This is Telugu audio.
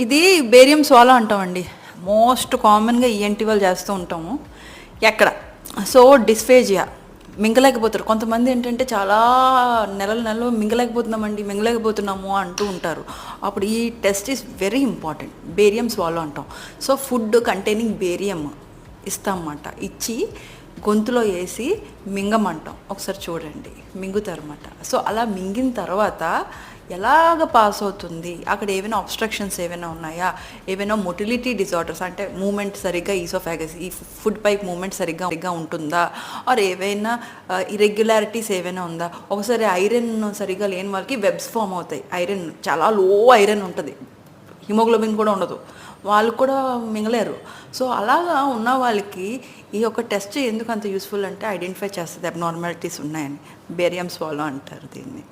ఇది బేరియం సోలా అంటామండి. మోస్ట్ కామన్గా ఈఎన్టీ వాళ్ళు చేస్తూ ఉంటాము. ఎక్కడ? So dysphagia. మింగలేకపోతారు. కొంతమంది ఏంటంటే చాలా నెలల నెలలు మింగలేకపోతున్నామండి మింగలేకపోతున్నాము అంటూ ఉంటారు. అప్పుడు ఈ test is very important. Barium swallow అంటాం. సో ఫుడ్ కంటైనింగ్ బేరియం ఇస్తామన్నమాట. ఇచ్చి గొంతులో వేసి మింగమంటాం. ఒకసారి చూడండి. మింగుతారన్నమాట. సో అలా మింగిన తర్వాత ఎలాగ పాస్ అవుతుంది? అక్కడ ఏమైనా అబ్స్ట్రక్షన్స్ ఏమైనా ఉన్నాయా? ఏమైనా మొటిలిటీ డిజార్డర్స్ అంటే మూమెంట్ సరిగ్గా ఈసోఫాగస్ ఈ ఫుడ్ పైప్ మూమెంట్ సరిగ్గా సరిగ్గా ఉంటుందా? ఆర్ ఏవైనా ఇరెగ్యులారిటీస్ ఏవైనా ఉందా? ఒకసారి ఐరన్ సరిగ్గా లేని వాళ్ళకి వెబ్స్ ఫామ్ అవుతాయి. ఐరన్ చాలా లో ఐరన్ ఉంటుంది. హిమోగ్లోబిన్ కూడా ఉండదు. వాళ్ళు కూడా మింగలేరు. సో అలాగా ఉన్న వాళ్ళకి ఈ యొక్క టెస్ట్ ఎందుకు అంత యూస్ఫుల్ అంటే ఐడెంటిఫై చేస్తుంది. అబ్నార్మాలిటీస్ ఉన్నాయని. బేరియం స్వాలో అంటారు దీన్ని.